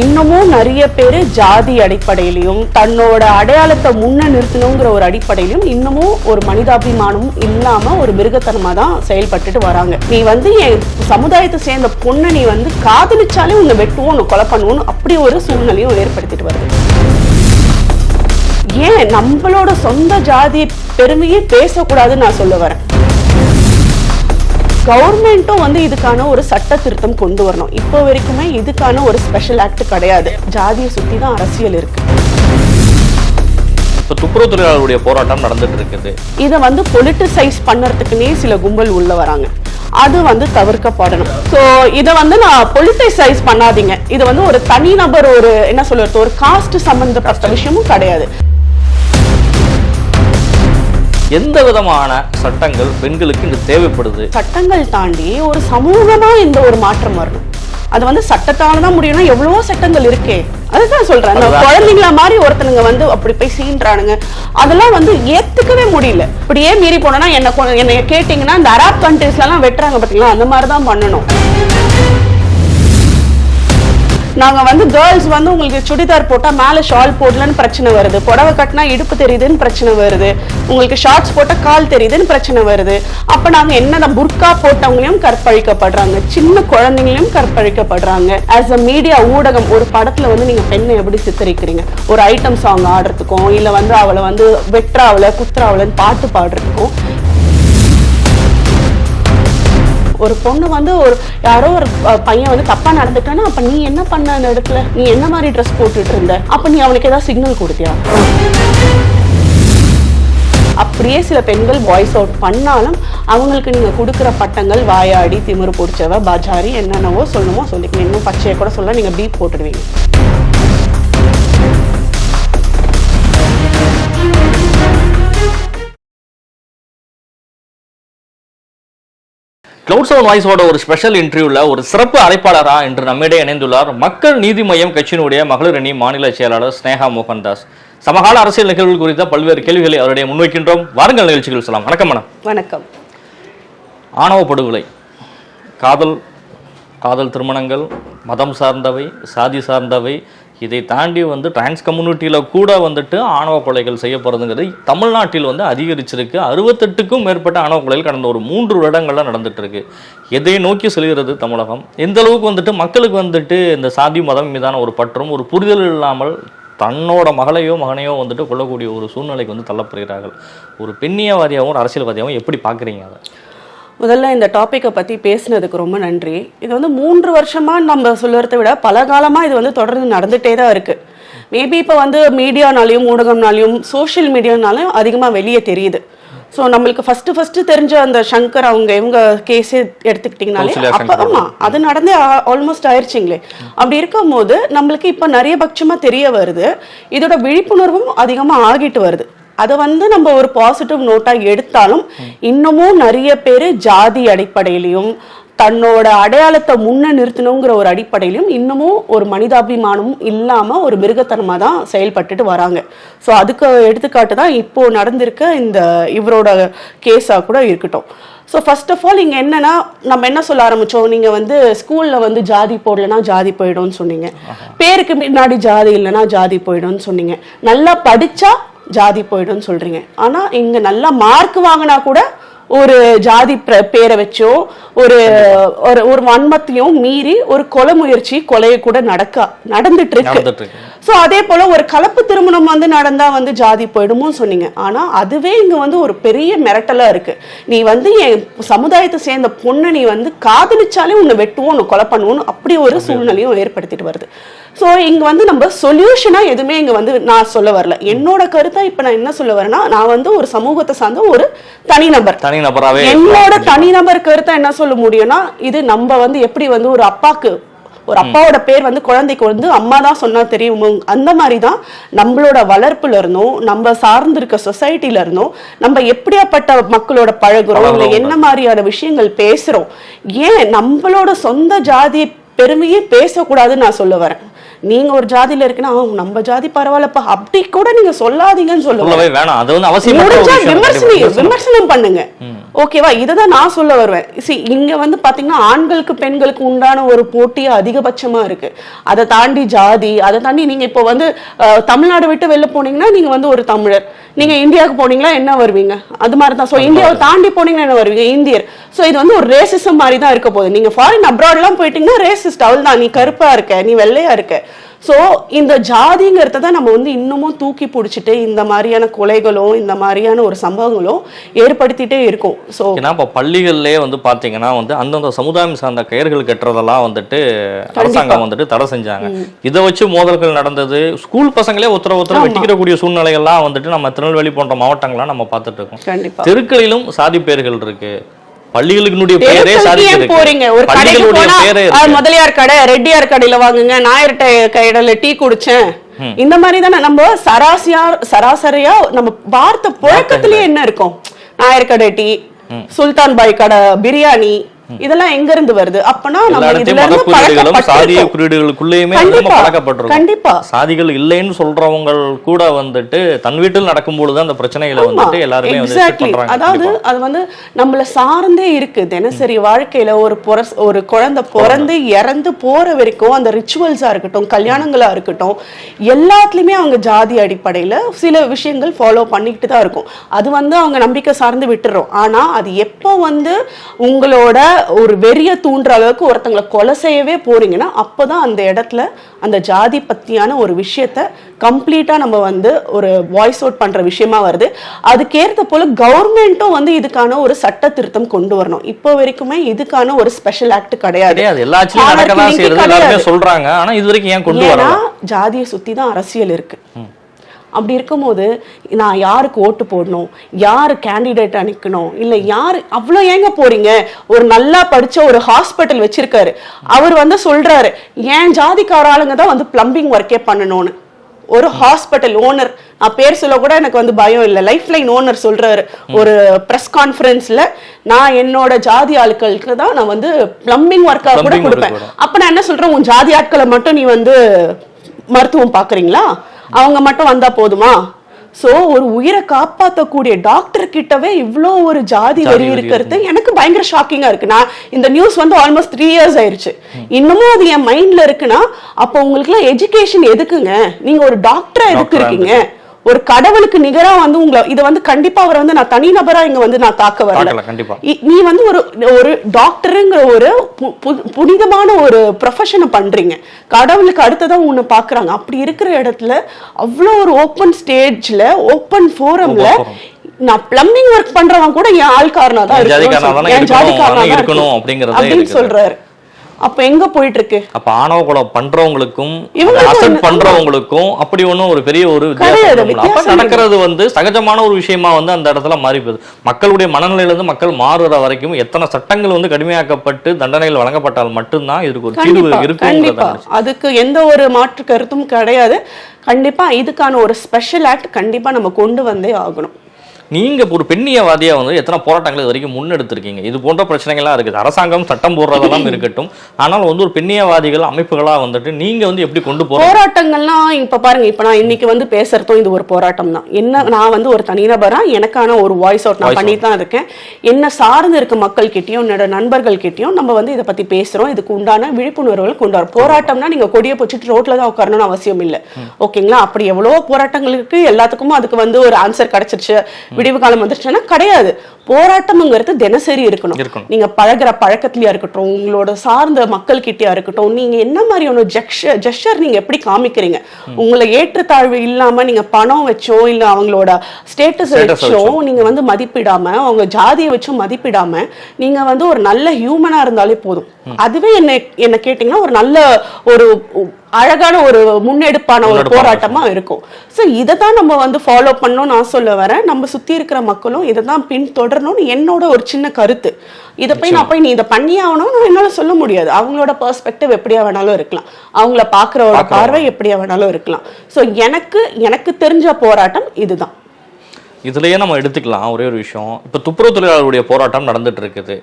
இன்னமும் நிறைய பேர் ஜாதி அடிப்படையிலையும் தன்னோட அடையாளத்தை முன்ன நிறுத்தணுங்கிற ஒரு அடிப்படையிலும் இன்னமும் ஒரு மனிதாபிமானமும் இல்லாம ஒரு மிருகத்தனமா தான் செயல்பட்டுட்டு வராங்க. நீ வந்து என் சமுதாயத்தை சேர்ந்த பொண்ணை நீ வந்து காதலிச்சாலே உன்னை வெட்டுவோம் உன்னை கொலை பண்ணுவோம் அப்படி ஒரு சூழ்நிலையும் ஏற்படுத்திட்டு வருது. ஏன் நம்மளோட சொந்த ஜாதி பெருமையே பேசக்கூடாதுன்னு நான் சொல்ல வரேன். கவர்மெண்ட்டும் வந்து இதுக்கான ஒரு சட்ட திருத்தம் கொண்டு வரணும். இப்போ வரைக்குமே இதுக்கான ஒரு ஸ்பெஷல் ஆக்ட் கிடையாது. ஜாதியை சுத்தி தான் அரசியல் இருக்கு. இப்போ துப்புரவு தொழிலாளர்களுடைய போராட்டம் நடந்துட்டு இருக்குது. இதை வந்து பொலிட்டிசைஸ் பண்ணறதுக்குன்னே சில கும்பல் உள்ள வராங்க. அது வந்து தவிர்க்கப்படணும். ஸோ இதை வந்து நான் பொலிட்டிசைஸ் பண்ணாதீங்க. இது வந்து ஒரு தனிநபர் ஒரு என்ன சொல்றது ஒரு காஸ்ட் சம்பந்தப்பட்ட விஷயமும் கிடையாது. எந்த விதமான சட்டங்கள் பெண்களுக்கு இங்கு தேவைப்படுது? சட்டங்கள் தாண்டி ஒரு சமூகமா இந்த ஒரு மாற்றம் வரணும். அது வந்து சட்டத்தால தான் முடியும்னா எவ்வளவோ சட்டங்கள் இருக்கே. அதுதான் சொல்றேன். அந்த. குழந்தைங்கள மாதிரி ஒருத்தனுங்க வந்து அப்படி போய் சீன்றானுங்க. அதெல்லாம் வந்து ஏத்துக்கவே முடியல. இப்படியே மீறி போனோம்னா என்ன என்னைய கேட்டீங்கன்னா இந்த அரப் கண்ட்ரீஸ்ல எல்லாம் வெட்டுறாங்க பாத்தீங்களா? அந்த மாதிரி தான் பண்ணணும். நாங்கள் வந்து கேர்ள்ஸ் வந்து உங்களுக்கு சுடிதார் போட்டால் மேலே ஷால் போடலன்னு பிரச்சனை வருது. புடவை கட்டினா இடுப்பு தெரியுதுன்னு பிரச்சனை வருது. உங்களுக்கு ஷார்ட்ஸ் போட்டால் கால் தெரியுதுன்னு பிரச்சனை வருது. அப்போ நாங்கள் என்னதான் புர்கா போட்டவங்களையும் கற்பழிக்கப்படுறாங்க. சின்ன குழந்தைங்களையும் கற்பழிக்கப்படுறாங்க. ஆஸ் அ மீடியா ஊடகம் ஒரு படத்தில் வந்து நீங்கள் பெண்ணை எப்படி சித்தரிக்கிறீங்க? ஒரு ஐட்டம் சாங் ஆடுறதுக்கும் இல்லை வந்து அவளை வந்து வெட்டுறாவளை குத்துறாவளைன்னு பாட்டு பாடுறதுக்கும் ஒரு பொண்ணு வந்து ஒரு யாரோ ஒரு பையன் வந்து தப்பா நடந்துட்டானா அப்ப நீ என்ன பண்ண அந்த இடத்துல? நீ என்ன மாதிரி ட்ரெஸ் போட்டுட்டு இருந்த? அப்ப நீ அவனுக்கு ஏதாவது சிக்னல் கொடுத்தியா? அப்படியே சில பெண்கள் வாய்ஸ் அவுட் பண்ணாலும் அவங்களுக்கு நீங்க கொடுக்குற பட்டங்கள் வாயாடி திமிரு பிடிச்சவ பஜாரி என்னென்னவோ சொல்லணுமோ சொல்லிக்கணும். இன்னும் பச்சையை கூட சொல்ல நீங்க பீப் போட்டுடுவீங்க. கிளவுட் செவன் வாய்ஸோட ஒரு ஸ்பெஷல் இன்டர்வியூல ஒரு சிறப்பு அழைப்பாளரா இன்று நம்மிடையே இணைந்துள்ளார். மக்கள் நீதி மய்யம் கட்சியினுடைய மகளிர் அணி மாநில செயலாளர் ஸ்னேகா மோகன்தாஸ். சமகால அரசியல் நிகழ்வுகள் குறித்த பல்வேறு கேள்விகளை அவருடைய முன்வைக்கின்றோம். வாருங்கள் நிகழ்ச்சிகள் சொல்லலாம். வணக்கம் மேடம். வணக்கம். ஆணவ படுகொலை காதல் காதல் திருமணங்கள் மதம் சார்ந்தவை சாதி சார்ந்தவை இதை தாண்டி வந்து டிரான்ஸ் கம்யூனிட்டியில் கூட வந்துட்டு ஆணவ கொலைகள் செய்யப்படுறதுங்கிறது தமிழ்நாட்டில் வந்து அதிகரிச்சிருக்கு. அறுபத்தெட்டுக்கும் மேற்பட்ட ஆணவ கொலைகள் கடந்த ஒரு மூன்று வருடங்களாக நடந்துட்டு இருக்கு எதை நோக்கி செல்கிறது தமிழகம்? எந்த அளவுக்கு வந்துட்டு மக்களுக்கு வந்துட்டு இந்த சாதி மதம் மீதான ஒரு பற்றும் ஒரு புரிதல் இல்லாமல் தன்னோட மகளையோ மகனையோ வந்துட்டு கொள்ளக்கூடிய ஒரு சூழ்நிலைக்கு வந்து தள்ளப்படுகிறார்கள். ஒரு பெண்ணியவாதியாகவும் ஒரு அரசியல்வாதியாகவும் எப்படி பார்க்குறீங்க அதை? முதல்ல இந்த டாப்பிக்கை பற்றி பேசுனதுக்கு ரொம்ப நன்றி. இது வந்து மூன்று வருஷமா நம்ம சொல்லுறதை விட பல காலமாக இது வந்து தொடர்ந்து நடந்துகிட்டே தான் இருக்கு. மேபி இப்போ வந்து மீடியானாலையும் ஊடகம்னாலையும் சோஷியல் மீடியானாலையும் அதிகமாக வெளியே தெரியுது. ஸோ நம்மளுக்கு ஃபர்ஸ்ட் ஃபர்ஸ்ட் தெரிஞ்ச அந்த சங்கர் அவங்க இவங்க கேஸே எடுத்துக்கிட்டிங்கனாலே அப்போ சங்கர் ஆமா அது நடந்தே ஆல்மோஸ்ட் ஆயிடுச்சுங்களே. அப்படி இருக்கும்போது நம்மளுக்கு இப்போ நிறைய பட்சமாக தெரிய வருது. இதோட விழிப்புணர்வும் அதிகமாக ஆகிட்டு வருது. அதை வந்து நம்ம ஒரு பாசிட்டிவ் நோட்டா எடுத்தாலும் இன்னமும் நிறைய பேர் ஜாதி அடிப்படையிலையும் தன்னோட அடையாளத்தை முன்ன நிறுத்தணுங்கிற ஒரு அடிப்படையிலும் இன்னமும் ஒரு மனிதாபிமானமும் இல்லாம ஒரு மிருகத்தனமா தான் செயல்பட்டுட்டு வராங்க. ஸோ அதுக்கு எடுத்துக்காட்டு தான் இப்போ நடந்திருக்க இந்த இவரோட கேஸா கூட இருக்கட்டும். ஸோ ஃபர்ஸ்ட் ஆஃப் ஆல் இங்கே என்னன்னா நம்ம என்ன சொல்ல ஆரம்பிச்சோம்? நீங்கள் வந்து ஸ்கூலில் வந்து ஜாதி போடலைன்னா ஜாதி போயிடும்னு சொன்னீங்க. பேருக்கு முன்னாடி ஜாதி இல்லைன்னா ஜாதி போயிடும்னு சொன்னீங்க. நல்லா படிச்சா ஜாதி போயிடும்னு சொல்றீங்க. ஆனா இங்க நல்லா மார்க் வாங்கினா கூட ஒரு ஜாதி பிர- வச்சோ ஒரு ஒரு ஒரு வன்மத்தையும் மீறி ஒரு கொலை முயற்சி கொலையை கூட நடக்க நடந்துட்டு இருக்கு. ஸோ அதே போல ஒரு கலப்பு திருமணம் வந்து நடந்தா வந்து ஜாதி போயிடுமோ சொன்னீங்க. ஆனா அதுவே இங்க வந்து ஒரு பெரிய மிரட்டலா இருக்கு. நீ வந்து என் சமுதாயத்தை சேர்ந்த பொண்ணை நீ வந்து காதலிச்சாலே உன்னை வெட்டுவோம் உன்னை கொலை பண்ணுவோம் அப்படி ஒரு சூழ்நிலையும் ஏற்படுத்திட்டு வருது. ஸோ இங்க வந்து நம்ம சொல்யூஷனா எதுவுமே இங்க வந்து நான் சொல்ல வரல. என்னோட கருத்தா இப்ப நான் என்ன சொல்ல வரேன்னா நான் வந்து ஒரு சமூகத்தை சார்ந்த ஒரு தனிநபர். தனி நபராகவே என்னோட தனிநபர் கருத்தா என்ன சொல்ல முடியும்னா இது நம்ம வந்து எப்படி வந்து ஒரு அப்பாக்கு ஒரு அப்பாவோட பேர் வந்து குழந்தைக்கு வந்து அம்மா தான் சொன்னா தெரியும். அந்த மாதிரி தான் நம்மளோட வளர்ப்புல இருந்தும் நம்ம சார்ந்திருக்க சொசைட்டில இருந்தும் நம்ம எப்படியாப்பட்ட மக்களோட பழகுறோம் இல்ல. என்ன மாதிரியான விஷயங்கள் பேசுறோம். ஏன் நம்மளோட சொந்த ஜாதி பெருமையே பேசக்கூடாதுன்னு நான் சொல்ல வரேன். நீங்க ஒரு ஜாதியில இருக்குன்னா "ஆ, நம்ம ஜாதி பரவாயில்லப்பா. அப்படி கூட நீங்க சொல்லாதீங்கன்னு சொல்லவே வேணாம். அது வந்து அவசியம் முடிஞ்சா விமர்சனம் பண்ணுங்க. ஓகேவா இததான் நான் சொல்ல வருவேன். சி இங்க வந்து பாத்தீங்கன்னா ஆண்களுக்கு பெண்களுக்கு உண்டான ஒரு போட்டி அதிகபட்சமா இருக்கு. அதை தாண்டி ஜாதி அதை தாண்டி நீங்க இப்போ வந்து தமிழ்நாடு விட்டு வெளில போனீங்கன்னா நீங்க வந்து ஒரு தமிழர். நீங்க இந்தியாவுக்கு போனீங்களா என்ன வருவீங்க? அது மாதிரி தான் ஸோ இந்தியாவை தாண்டி போனீங்கன்னா என்ன வருவீங்க? இந்தியர். ஸோ இது வந்து ஒரு ரேசிசம் மாதிரி தான் இருக்க போகுது. நீங்க ஃபாரின் அப்ராட்லாம் போயிட்டீங்கன்னா ரேசிஸ்ட் அவள் தான் நீ கருப்பா இருக்க நீ வெள்ளையா இருக்க. ஸோ இந்த ஜாதிங்கிறத தான் நம்ம வந்து இன்னமும் தூக்கி பிடிச்சிட்டு இந்த மாதிரியான கொலைகளும் இந்த மாதிரியான ஒரு சம்பவங்களும் ஏற்படுத்திட்டே இருக்கும். ஸோ ஏன்னா இப்போ பள்ளிகள்லயே வந்து பாத்தீங்கன்னா வந்து அந்தந்த சமுதாயம் சார்ந்த கயிறுகள் கட்டுறதெல்லாம் வந்துட்டு அரசாங்கம் வந்துட்டு தடை செஞ்சாங்க. இதை வச்சு மோதல்கள் நடந்தது ஸ்கூல் பசங்களே ஒருத்தர ஒருத்தர் வெட்டிக்கிறக்கூடிய சூழ்நிலைகள்லாம் வந்துட்டு நம்ம திருநெல்வேலி போன்ற மாவட்டங்கள்லாம் நம்ம பார்த்துட்டு இருக்கோம். தெருக்களிலும் சாதி பெயர்கள் இருக்கு. பெயரே போறீங்க? ஒரு கடைக்கு பள்ளிகளுடைய போனா பேரே "ஆ, இருக்கு முதலியார் கடை ரெட்டியார் கடையில வாங்குங்க நாயர் ட- கடையில டீ குடிச்சேன். இந்த மாதிரி தானே நம்ம சராசியா சராசரியா நம்ம பார்த்த புழக்கத்திலேயே என்ன இருக்கும்? நாயர் கடை டீ சுல்தான் பாய் கடை பிரியாணி இதெல்லாம் எங்க இருந்து வருது? அப்பனா நம்ம இதுல இருந்து கண்டிப்பா. சாதிகள் இல்லைன்னு சொல்றவங்க கூட வந்துட்டு தன் வீட்டில் நடக்கும் பொழுது அந்த பிரச்சனைகளை வந்துட்டு எல்லாருமே அதாவது. அது வந்து நம்மள சார்ந்தே இருக்கு. தினசரி வாழ்க்கையில ஒரு ஒரு குழந்தை பிறந்து இறந்து போற வரைக்கும் அந்த ரிச்சுவல்ஸா இருக்கட்டும் கல்யாணங்களா இருக்கட்டும் எல்லாத்துலயுமே அவங்க ஜாதி அடிப்படையில சில விஷயங்கள் ஃபாலோ பண்ணிக்கிட்டு தான் இருக்கும். அது வந்து அவங்க நம்பிக்கை சார்ந்து விட்டுறோம். ஆனா அது எப்போ வந்து உங்களோட ஒரு வெறிய தூண்டுற அளவுக்கு ஒருத்தங்களை கொலை செய்யவே போறீங்கன்னா அப்பதான் அந்த இடத்துல அந்த ஜாதி பத்தியான ஒரு விஷயத்த கம்ப்ளீட்டா நம்ம வந்து ஒரு வாய்ஸ் அவுட் பண்ற விஷயமா வருது. அதுக்கேற்ற போல கவர்மெண்ட்டும் வந்து இதுக்கான ஒரு சட்ட திருத்தம் கொண்டு வரணும். இப்போ வரைக்குமே இதுக்கான ஒரு ஸ்பெஷல் ஆக்ட் கிடையாது. எல்லா சொல்றாங்க. ஆனா இது வரைக்கும் ஏன் கொண்டு ஏன்னா வரல ஜாதியை சுத்தி தான் அரசியல் இருக்கு. அப்படி இருக்கும்போது நான் யாருக்கு ஓட்டு போடணும்? யாரு கேண்டிடேட் அனுக்கணும் இல்ல யாரு அவ்வளோ ஏங்க போறீங்க? ஒரு நல்லா படிச்ச ஒரு ஹாஸ்பிட்டல் வச்சிருக்காரு. அவர் வந்து சொல்றாரு ஏன் ஜாதிக்கார ஆளுங்க தான் வந்து பிளம்பிங் ஒர்க்கே பண்ணணும்னு. ஒரு ஹாஸ்பிட்டல் ஓனர் நான் பேர் சொல்ல கூட எனக்கு வந்து பயம் இல்லை. லைஃப் லைன் ஓனர் சொல்றாரு ஒரு ப்ரெஸ் கான்ஃபரன்ஸ்ல நான் என்னோட ஜாதி ஆட்களுக்கு தான் நான் வந்து பிளம்பிங் ஒர்க்கா கூட கொடுப்பேன். கூட. அப்ப நான் என்ன சொல்றேன்? உன் ஜாதி ஆட்களை மட்டும் நீ வந்து மருத்துவம் பாக்குறீங்களா அவங்க மட்டும் வந்தா போதுமா? சோ ஒரு உயிரை காப்பாத்தக்கூடிய டாக்டர் கிட்டவே இவ்ளோ ஒரு ஜாதி வெறி இருக்கிறது. எனக்கு பயங்கர ஷாக்கிங்கா இருக்கு. நான் இந்த நியூஸ் வந்து ஆல்மோஸ்ட் த்ரீ இயர்ஸ் ஆயிருச்சு. இன்னமும் அது என் மைண்ட்ல இருக்குன்னா அப்போ உங்களுக்கு எல்லாம் எஜுகேஷன் எதுக்குங்க? நீங்க ஒரு டாக்டரா எதுக்கு இருக்கீங்க? ஒரு கடவுளுக்கு நிகரா வந்து உங்களை இது வந்து கண்டிப்பா அவரை வந்து நான் தனிநபரா இங்க வந்து நான் தாக்க வரல நீ வந்து ஒரு ஒரு டாக்டருங்கிற ஒரு புனிதமான ஒரு ப்ரொஃபஷனை பண்றீங்க கடவுளுக்கு அடுத்ததான் உன்னை பாக்குறாங்க அப்படி இருக்கிற இடத்துல அவ்வளோ ஒரு ஓப்பன் ஸ்டேஜ்ல ஓப்பன் ஃபோரம்ல. நான் பிளம்பிங் ஒர்க் பண்றவன் கூட என் ஆள்காரனா தான் இருக்கணும். அப்படின்னு. சொல்றாரு அப்ப எங்க போயிட்டு இருக்கு அப்ப ஆணவ கொலை பண்றவங்களுக்கும் அசட் பண்றவங்களுக்கும் அப்படி ஒண்ணும் ஒரு பெரிய ஒரு. அப்ப நடக்கிறது வந்து சகஜமான ஒரு விஷயமா வந்து அந்த இடத்துல மாறி போகுது. மக்களுடைய மனநிலையில இருந்து மக்கள் மாறுற வரைக்கும் எத்தனை சட்டங்கள் வந்து கடுமையாக்கப்பட்டு தண்டனைகள் வழங்கப்பட்டால் மட்டும்தான் இதுக்கு ஒரு தீர்வு இருக்குங்கிறத அதுக்கு எந்த ஒரு மாற்று கருத்தும் கிடையாது. கண்டிப்பா இதுக்கான ஒரு ஸ்பெஷல் ஆக்ட் கண்டிப்பா நம்ம கொண்டு வந்தே ஆகணும். நீங்க ஒரு பெண்ணியவாதியா வந்து எத்தனை போராட்டங்கள் இது வரைக்கும் முன்னெடுத்திருக்கீங்க? இது போன்ற பிரச்சனைகள்லாம் இருக்குது. அரசாங்கம் சட்டம் போடுறதெல்லாம் இருக்கட்டும். ஆனால் வந்து ஒரு பெண்ணியவாதிகள் அமைப்புகளா வந்துட்டு நீங்க வந்து எப்படி கொண்டு போறீங்க போராட்டங்கள்லாம் இப்ப பாருங்க. இப்ப நான் இன்னைக்கு வந்து பேசுறதும் இது ஒரு போராட்டம் தான். என்ன நான் வந்து ஒரு தனிநபரா எனக்கான ஒரு வாய்ஸ் அவுட் நான் பண்ணிட்டு தான் இருக்கேன். என்ன சார்ந்து இருக்க மக்கள் கிட்டயும் என்னோட நண்பர்கள் கிட்டயும் நம்ம வந்து இதை பத்தி பேசுறோம். இதுக்கு உண்டான விழிப்புணர்வுகள் கொண்டு வரோம். போராட்டம்னா நீங்க கொடியை பிடிச்சிட்டு ரோட்ல தான் உட்காரணும்னு அவசியம் இல்ல. ஓகேங்களா? அப்படி எவ்வளவோ போராட்டங்களுக்கு எல்லாத்துக்கும் அதுக்கு வந்து ஒரு ஆன்சர் கிடைச்சிருச்சு. விடிவு காலம் வந்துருச்சுன்னா கிடையாது. போராட்டம்ங்கிறது தினசரி இருக்கணும். நீங்க பழகுற பழக்கத்திலயா இருக்கட்டும் உங்களோட சார்ந்த மக்கள் கிட்டயா இருக்கட்டும் நீங்க என்ன மாதிரியான ஜெக்ஷர் ஜெஸ்டர் நீங்க எப்படி காமிக்கிறீங்க? உங்களை ஏற்றத்தாழ்வு இல்லாம நீங்க பணம் வச்சோ இல்ல அவங்களோட ஸ்டேட்டஸ் வச்சோ நீங்க வந்து மதிப்பிடாம அவங்க ஜாதியை வச்சும் மதிப்பிடாம நீங்க வந்து ஒரு நல்ல ஹியூமனா இருந்தாலே போதும். அதுவே என்ன என்ன கேட்டீங்கன்னா ஒரு நல்ல ஒரு அழகான ஒரு முன்னெடுப்பான ஒரு போராட்டமா இருக்கும். சோ இதை தான் நம்ம வந்து ஃபாலோ பண்ணணும் நான் சொல்ல வரேன். நம்ம சுத்தி இருக்கிற மக்களும் இதை தான் பின்தொடரணும்னு என்னோட ஒரு சின்ன கருத்து. இதை போய் நான் போய் நீ இதை பண்ணி ஆகணும்னு என்னால சொல்ல முடியாது. அவங்களோட பெர்ஸ்பெக்டிவ் எப்படியா வேணாலும் இருக்கலாம். அவங்கள பார்க்கறவங்க. பார்வை எப்படியா வேணாலும் இருக்கலாம். சோ எனக்கு எனக்கு தெரிஞ்ச போராட்டம் இதுதான். இதுலயே நம்ம எடுத்துக்கலாம். ஒரே ஒரு விஷயம். இப்போ துப்புரவு தொழிலாளர்களுடைய போராட்டம் நடந்துட்டு இருக்குது.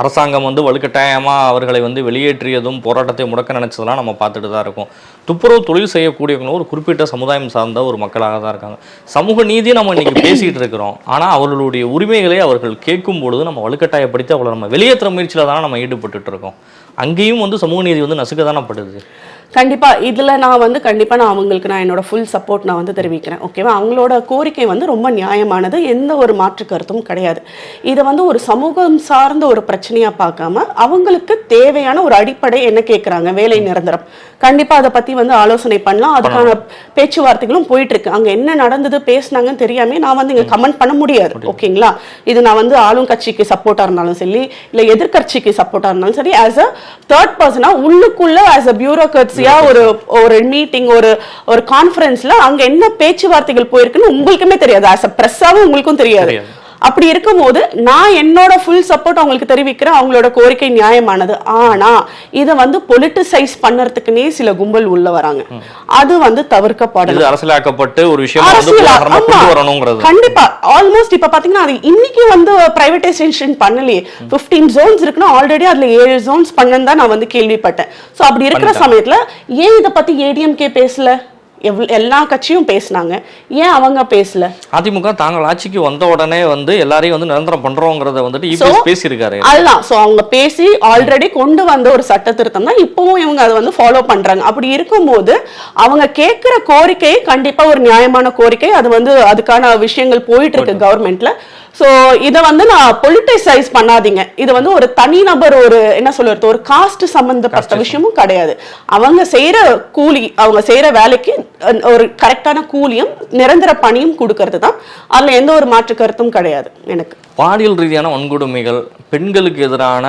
அரசாங்கம் வந்து வலுக்கட்டாயமாக அவர்களை வந்து வெளியேற்றியதும் போராட்டத்தை முடக்க நினச்சதெல்லாம் நம்ம பார்த்துட்டு தான் இருக்கோம். துப்புரவு தொழில் செய்யக்கூடியவங்களும் ஒரு குறிப்பிட்ட சமுதாயம் சார்ந்த ஒரு மக்களாக தான் இருக்காங்க. சமூக நீதியை நம்ம இன்றைக்கி பேசிகிட்டு இருக்கிறோம். ஆனால் அவர்களுடைய உரிமைகளை அவர்கள் கேட்கும் பொழுது நம்ம வலுக்கட்டாயப்படுத்தி அவளை நம்ம வெளியேற்ற முயற்சியில் தானே நம்ம ஈடுபட்டுட்டு இருக்கோம். அங்கேயும் வந்து சமூக நீதி வந்து நசுக்க தானே படுது. கண்டிப்பா இதுல நான் வந்து கண்டிப்பா நான் அவங்களுக்கு நான் என்னோட ஃபுல் சப்போர்ட் நான் வந்து தெரிவிக்கிறேன் ஓகேவா அவங்களோட கோரிக்கை வந்து ரொம்ப நியாயமானது எந்த ஒரு மாற்று கருத்தும் கிடையாது. இதை வந்து ஒரு சமூகம் சார்ந்த ஒரு பிரச்சனையா பார்க்காம அவங்களுக்கு தேவையான ஒரு அடிப்படை என்ன கேட்குறாங்க வேலை நிரந்தரம். கண்டிப்பா அதை பத்தி வந்து ஆலோசனை பண்ணலாம். அதுக்கான பேச்சுவார்த்தைகளும் போயிட்டு இருக்கு அங்க என்ன நடந்தது பேசுனாங்கன்னு தெரியாம நான் வந்து இங்க கமெண்ட் பண்ண முடியாது ஓகேங்களா இது நான் வந்து ஆளும் கட்சிக்கு சப்போர்ட்டா இருந்தாலும் சரி இல்ல எதிர்க்கட்சிக்கு சப்போர்ட்டா இருந்தாலும் சரி ஆஸ் அ தேர்ட் பர்சனா உள்ளுக்குள்ள ஆஸ் அ பியூரோக்ரட்ஸியா ஒரு ஒரு மீட்டிங் ஒரு ஒரு கான்ஃபரன்ஸ்ல அங்க என்ன பேச்சுவார்த்தைகள் போயிருக்குன்னு உங்களுக்குமே தெரியாது ஆஸ் அ பிரஸ்ஸாவும் உங்களுக்கும் தெரியாது. அப்படி இருக்கும்போது நான் என்னோட ஃபுல் சப்போர்ட் அவங்களுக்கு தெரிவிக்கிறேன். அவங்களோட கோரிக்கை நியாயமானது. ஆனா இதை வந்து பொலிட்டிசைஸ் பண்ணறதுக்குனே சில கும்பல் உள்ள வராங்க. அது வந்து தவிர்க்கப்படணும் இது அரசியலாக்கப்பட்டு ஒரு விஷயமா கண்டிப்பா. ஆல்மோஸ்ட் இப்ப பாத்தீங்கன்னா அது இன்னைக்கு வந்து பிரைவேடைசேஷன் பண்ணலையே. 15 ஜோன்ஸ் இருக்குன்னா ஆல்ரெடி அதுல ஏழு ஜோன்ஸ் பண்ணன்னு தான் நான் வந்து கேள்விப்பட்டேன். சோ அப்படி இருக்கிற சமயத்துல ஏன் இத பத்தி ஏடிஎம்கே பேசல? எல்லா கட்சியும் பேசுனாங்க. ஏன் அவங்க பேசல? அதிமுக தாங்கள் ஆட்சிக்கு வந்த உடனே வந்து எல்லாரையும் வந்து நிரந்தரம் பண்றோங்கிறத வந்துட்டு இபிஎஸ் பேசியிருக்காரு. அதுதான். சோ அவங்க பேசி ஆல்ரெடி கொண்டு வந்த ஒரு சட்ட திருத்தம் தான். இப்பவும் இவங்க அதை வந்து ஃபாலோ பண்றாங்க. அப்படி இருக்கும்போது அவங்க கேட்கிற கோரிக்கை கண்டிப்பா ஒரு நியாயமான கோரிக்கை. அது வந்து அதுக்கான விஷயங்கள் போயிட்டு இருக்கு கவர்மெண்ட்ல சோ இதை வந்து நான் பொலிட்டிசைஸ் பண்ணாதீங்க. இது வந்து ஒரு தனிநபர் ஒரு என்ன சொல்றது ஒரு காஸ்ட் சம்பந்தப்பட்ட விஷயமும் கிடையாது. அவங்க செய்யற கூலி அவங்க செய்யற வேலைக்கு ஒரு கரெக்டான கூலியும் நிரந்தர பணியும் கொடுக்கறது தான். அதில் எந்த ஒரு மாற்று கருத்தும் கிடையாது எனக்கு. பாலியல் ரீதியான வன்கொடுமைகள் பெண்களுக்கு எதிரான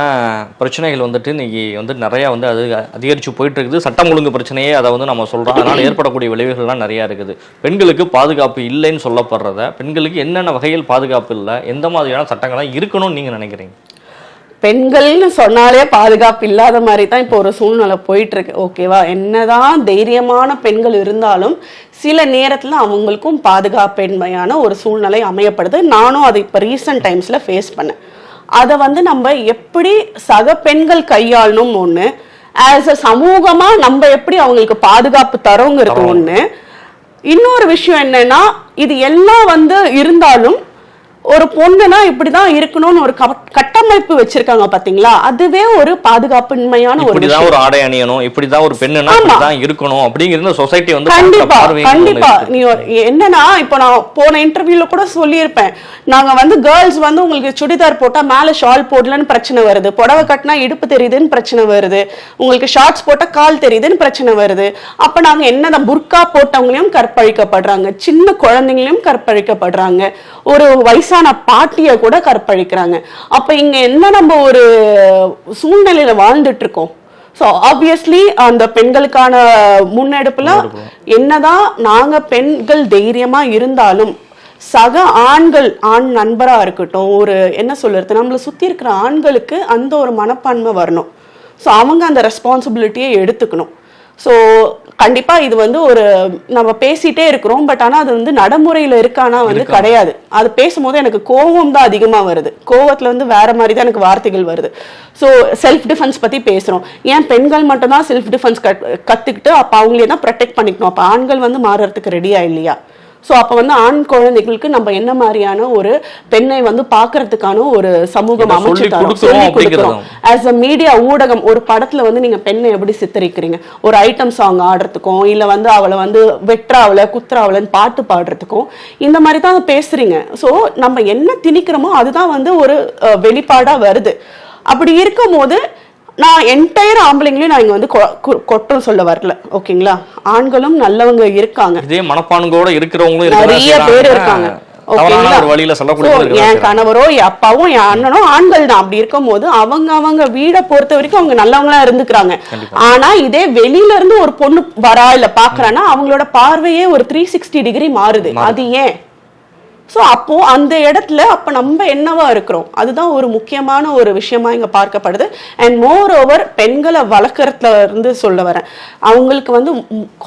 பிரச்சனைகள் வந்துட்டு இன்னைக்கு வந்து நிறையா வந்து அது அதிகரித்து போயிட்டு இருக்குது சட்டம் ஒழுங்கு பிரச்சனையே அதை வந்து நம்ம சொல்கிறோம் அதனால் ஏற்படக்கூடிய விளைவுகள்லாம் நிறையா இருக்குது. பெண்களுக்கு பாதுகாப்பு இல்லைன்னு சொல்லப்படுறத பெண்களுக்கு என்னென்ன வகையில் பாதுகாப்பு இல்லை எந்த மாதிரியான சட்டங்கள்லாம் இருக்கணும்னு நீங்கள் நினைக்கிறீங்க? பெண்கள்னு சொன்னாலே பாதுகாப்பு இல்லாத மாதிரி தான் இப்போ ஒரு சூழ்நிலை போயிட்டு இருக்கு ஓகேவா? என்னதான் தைரியமான பெண்கள் இருந்தாலும் சில நேரத்துல அவங்களுக்கும் பாதுகாப்பின்மையான ஒரு சூழ்நிலை அமையப்படுது. நானும் அதை இப்போ ரீசன்ட் டைம்ஸ்ல ஃபேஸ் பண்ணேன். அதை வந்து நம்ம எப்படி சக பெண்கள் கையாளணும் ஒண்ணு ஆஸ் அ சமூகமா நம்ம எப்படி அவங்களுக்கு பாதுகாப்பு தரோங்கிறது ஒண்ணு. இன்னொரு விஷயம் என்னன்னா இது எல்லாம் வந்து இருந்தாலும் ஒரு பொண்ணுனா இப்படிதான் இருக்கணும்னு ஒரு கட்டமைப்பு வச்சிருக்காங்க பாத்தீங்களா? அதுவே ஒரு பாதுகாப்பின்மையான ஒரு இப்படிதான் ஒரு ஆடை அணியணும் இப்படிதான் ஒரு பெண்ணுனா. இப்படிதான் இருக்கணும் அப்படிங்கிறது சொசைட்டி வந்து கண்டிப்பா கண்டிப்பா. நீ என்னன்னா இப்போ நான் போன இன்டர்வியூல கூட சொல்லியிருப்பேன். நாங்க வந்து கேர்ள்ஸ் வந்து உங்களுக்கு சுடிதார் போட்டா மேல ஷால் போடலன்னு பிரச்சனை வருது. புடவை கட்டினா இடுப்பு தெரியுதுன்னு பிரச்சனை வருது. உங்களுக்கு ஷார்ட்ஸ் போட்டா கால் தெரியுதுன்னு பிரச்சனை வருது. அப்ப நாங்க என்னதான் புர்கா போட்டவங்களையும் கற்பழிக்கப்படுறாங்க. சின்ன குழந்தைங்களையும் கற்பழிக்கப்படுறாங்க. ஒரு வயசான பாட்டிய கூட கற்பழிக்கிறாங்க. அப்ப இங்க என்ன நம்ம ஒரு சூழ்நிலையில வாழ்ந்துட்டு இருக்கோம் ஸோ ஆப்வியஸ்லி அந்த பெண்களுக்கான முன்னெடுப்புல என்னதான் நாங்க பெண்கள் தைரியமா இருந்தாலும் சக ஆண்கள் ஆண் நண்பரா இருக்கட்டும் ஒரு என்ன சொல்றது நம்மளை சுத்தி இருக்கிற ஆண்களுக்கு அந்த ஒரு மனப்பான்மை வரணும். ஸோ அவங்க அந்த ரெஸ்பான்சிபிலிட்டியை எடுத்துக்கணும். ஸோ கண்டிப்பா இது வந்து ஒரு நம்ம பேசிட்டே இருக்கிறோம் பட் ஆனா அது வந்து நடைமுறையில இருக்கானா வந்து கிடையாது. அது பேசும்போது எனக்கு கோவம் தான் அதிகமா வருது. கோவத்துல வந்து வேற மாதிரி தான் எனக்கு வார்த்தைகள் வருது. ஸோ செல்ஃப் டிஃபென்ஸ் பத்தி பேசுறோம். ஏன் பெண்கள் மட்டும் தான் செல்ஃப் டிஃபென்ஸ் கத்துக்கிட்டு அப்ப அவங்களே தான் ப்ரொடெக்ட் பண்ணிக்கணும். அப்ப ஆண்கள் வந்து மாறுறதுக்கு ரெடியா இல்லையா? ஸோ அப்போ வந்து ஆண் குழந்தைகளுக்கு நம்ம என்ன மாதிரியான ஒரு பெண்ணை வந்து பார்க்கறதுக்கான ஒரு சமூகம் அமைச்சு சொல்லி தரோம் கொடுக்கிறோம் சொல்லி அப்படிங்கிறதும். கொடுக்கிறோம். ஆஸ் அ மீடியா ஊடகம் ஒரு படத்துல வந்து நீங்க பெண்ணை எப்படி சித்தரிக்கிறீங்க? ஒரு ஐட்டம் சாங் ஆடுறதுக்கும் இல்ல வந்து அவளை வந்து வெட்டுறாவல குத்துறாவலன்னு பாட்டு பாடுறதுக்கும் இந்த மாதிரி தான் பேசுறீங்க. ஸோ நம்ம என்ன திணிக்கிறோமோ அதுதான் வந்து ஒரு அஹ், வெளிப்பாடா வருது. அப்படி இருக்கும்போது நான் என்டையர் ஆம்பளைங்களையும் நான் இங்க வந்து கொட்டம் சொல்ல வரல. ஓகேங்களா? ஆண்களும் நல்லவங்க இருக்காங்க. இதே மனப்பான்கோட இருக்கிறவங்களும் நிறைய பேர். இருக்காங்க. என் கணவரோ என் அப்பாவும் என் அண்ணனோ ஆண்கள் தான். அப்படி இருக்கும்போது அவங்க அவங்க வீடை பொறுத்த வரைக்கும் அவங்க நல்லவங்களா இருந்துக்கிறாங்க. ஆனா இதே வெளியில இருந்து ஒரு பொண்ணு வரா இல்ல பாக்குறான்னா அவங்களோட பார்வையே ஒரு த்ரீ சிக்ஸ்டி டிகிரி மாறுது. அது ஏன்? ஸோ அப்போ அந்த இடத்துல அப்போ நம்ம என்னவா இருக்கிறோம்? அதுதான் ஒரு முக்கியமான ஒரு விஷயமா இங்கே பார்க்கப்படுது. அண்ட் மோர் ஓவர் பெண்களை வளர்க்குறதுல இருந்து சொல்ல வரேன். அவங்களுக்கு வந்து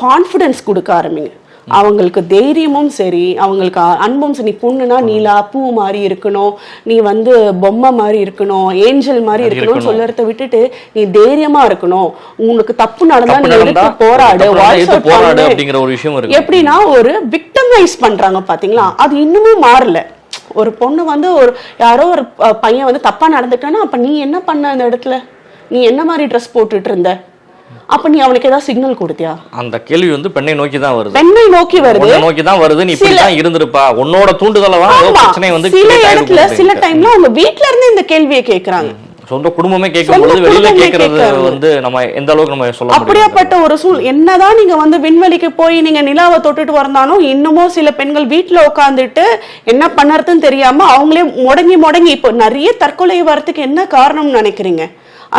கான்ஃபிடன்ஸ் கொடுக்க ஆரம்பிங்க. அவங்களுக்கு தைரியமும் சரி அவங்களுக்கு அன்பும் சரி. நீ பொண்ணுனா நீலா பூ மாதிரி இருக்கணும். நீ வந்து பொம்மை மாதிரி இருக்கணும் ஏஞ்சல் மாதிரி இருக்கணும்னு சொல்லறத விட்டுட்டு நீ தைரியமா இருக்கணும். உனக்கு தப்பு நடந்தா நீ எடுத்து போராடு. போராடு. அப்படிங்கிற ஒரு விஷயம் இருக்கு. எப்படின்னா ஒரு விக்டமைஸ் பண்றாங்க பாத்தீங்களா? அது இன்னமும் மாறல. ஒரு பொண்ணு வந்து ஒரு யாரோ ஒரு பையன் வந்து தப்பா நடந்துட்டானா அப்ப நீ என்ன பண்ண அந்த இடத்துல? நீ என்ன மாதிரி ட்ரெஸ் போட்டுட்டு இருந்த? அப்ப நீ அவனுக்கு ஏதாவது சிக்னல் கொடுத்தியா? அந்த கேள்வி வந்து பெண்ணை நோக்கி தான் வருது. பெண்ணை நோக்கி வருது. நோக்கி தான் வருது. நீ இப்படி தான் இருந்திருப்பா. உன்னோட தூண்டுதல தான் ஏதோ ஆமா. பிரச்சனை வந்து சில இடத்துல சில. டைம்ல அவங்க வீட்ல இருந்து இந்த கேள்வியை கேக்குறாங்க. சொந்த குடும்பமே கேட்கும் பொழுது வெளியில கேட்கறாங்க. வந்து நம்ம எந்த அளவுக்கு நம்ம சொல்ல அப்படியாப்பட்ட ஒரு சூழ் என்னதான் நீங்க வந்து விண்வெளிக்கு போய் நீங்க நிலாவை தொட்டுட்டு வந்தாலும் இன்னமும் சில பெண்கள் வீட்ல உட்காந்துட்டு என்ன பண்ணறதுன்னு தெரியாம அவங்களே முடங்கி முடங்கி இப்போ நிறைய தற்கொலை வரத்துக்கு என்ன காரணம்னு நினைக்கிறீங்க?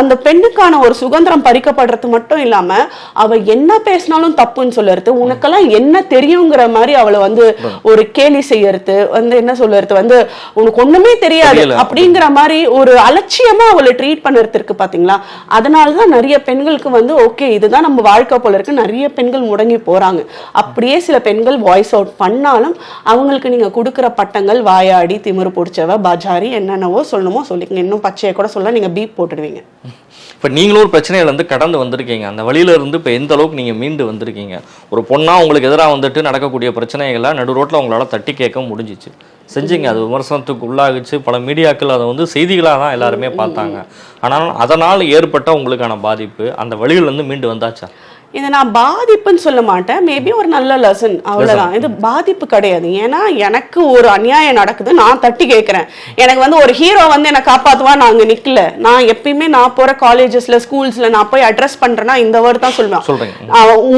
அந்த பெண்ணுக்கான ஒரு சுதந்திரம் பறிக்கப்படுறது மட்டும் இல்லாம அவ என்ன பேசினாலும் தப்புன்னு சொல்லறது உனக்கெல்லாம் என்ன தெரியுங்கிற மாதிரி அவளை வந்து ஒரு கேலி செய்யறது வந்து என்ன சொல்லறது வந்து உனக்கு ஒண்ணுமே தெரியாது. அப்படிங்கிற மாதிரி ஒரு அலட்சியமா அவளை ட்ரீட் பண்ணுறது இருக்கு பாத்தீங்களா? அதனால தான் நிறைய பெண்களுக்கு வந்து ஓகே இதுதான் நம்ம வாழ்க்கை போல இருக்கு நிறைய பெண்கள் முடங்கி போறாங்க. அப்படியே சில பெண்கள் வாய்ஸ் அவுட் பண்ணாலும் அவங்களுக்கு நீங்க கொடுக்குற பட்டங்கள் வாயாடி திமிரு பிடிச்சவ பஜாரி என்னென்னவோ சொல்லணுமோ சொல்லிக்கங்க. இன்னும் பச்சையை கூட சொல்ல நீங்க பீப் போட்டுடுவீங்க. இப்போ நீங்களும் ஒரு பிரச்சனையிலேருந்து கடந்து வந்திருக்கீங்க. அந்த வழியில இருந்து எந்த அளவுக்கு நீங்கள் மீண்டு வந்திருக்கீங்க? ஒரு பொண்ணாக உங்களுக்கு எதிராக வந்துட்டு நடக்கக்கூடிய பிரச்சனைகளை நடு ரோட்டில் உங்களால் தட்டி கேட்க முடிஞ்சிச்சு. செஞ்சீங்க. அது விமர்சனத்துக்கு உள்ளாகுச்சு பல மீடியாக்கள் அதை வந்து செய்திகளாக தான் எல்லாருமே பார்த்தாங்க. ஆனால் அதனால் ஏற்பட்ட உங்களுக்கான பாதிப்பு அந்த வழியில இருந்து மீண்டு வந்தாச்சா? இதை நான் பாதிப்புன்னு சொல்ல மாட்டேன். மேபி ஒரு நல்ல லெசன் அவ்வளவுதான். இது பாதிப்பு கிடையாது. ஏன்னா எனக்கு ஒரு அநியாயம் நடக்குது. நான் தட்டி கேட்கிறேன். எனக்கு வந்து ஒரு ஹீரோ வந்து என்னை காப்பாத்துவா நான் அங்க நிக்கல. நான் எப்பயுமே நான் போற காலேஜஸ்ல ஸ்கூல்ஸ்ல நான் போய் அட்ரஸ் பண்றேன்னா இந்த வேர்டு தான் சொல்லுவேன்.